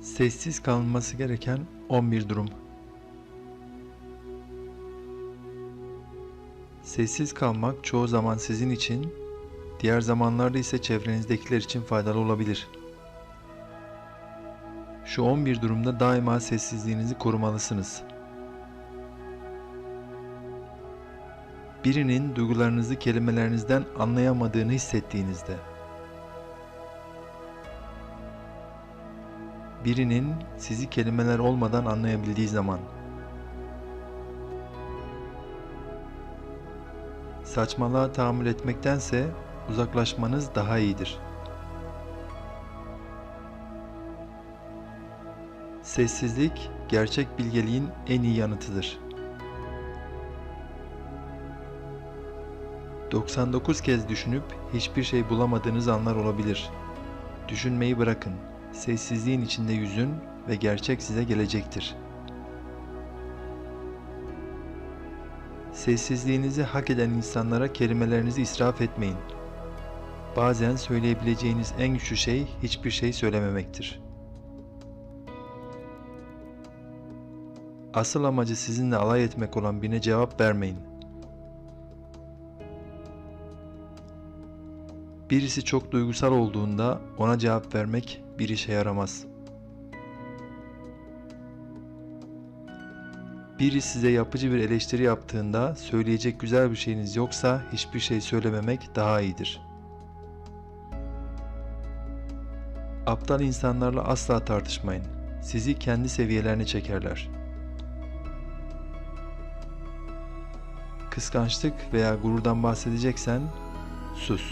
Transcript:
Sessiz kalınması gereken 11 durum. Sessiz kalmak çoğu zaman sizin için, diğer zamanlarda ise çevrenizdekiler için faydalı olabilir. Şu 11 durumda daima sessizliğinizi korumalısınız. Birinin duygularınızı kelimelerinizden anlayamadığını hissettiğinizde birinin sizi kelimeler olmadan anlayabildiği zaman saçmalığa tahammül etmektense uzaklaşmanız daha iyidir. Sessizlik gerçek bilgeliğin en iyi yanıtıdır. 99 kez düşünüp hiçbir şey bulamadığınız anlar olabilir. Düşünmeyi bırakın. Sessizliğin içinde yüzün ve gerçek size gelecektir. Sessizliğinizi hak eden insanlara kelimelerinizi israf etmeyin. Bazen söyleyebileceğiniz en güçlü şey hiçbir şey söylememektir. Asıl amacı sizinle alay etmek olan birine cevap vermeyin. Birisi çok duygusal olduğunda ona cevap vermek bir işe yaramaz. Biri size yapıcı bir eleştiri yaptığında söyleyecek güzel bir şeyiniz yoksa hiçbir şey söylememek daha iyidir. Aptal insanlarla asla tartışmayın. Sizi kendi seviyelerine çekerler. Kıskançlık veya gururdan bahsedeceksen sus.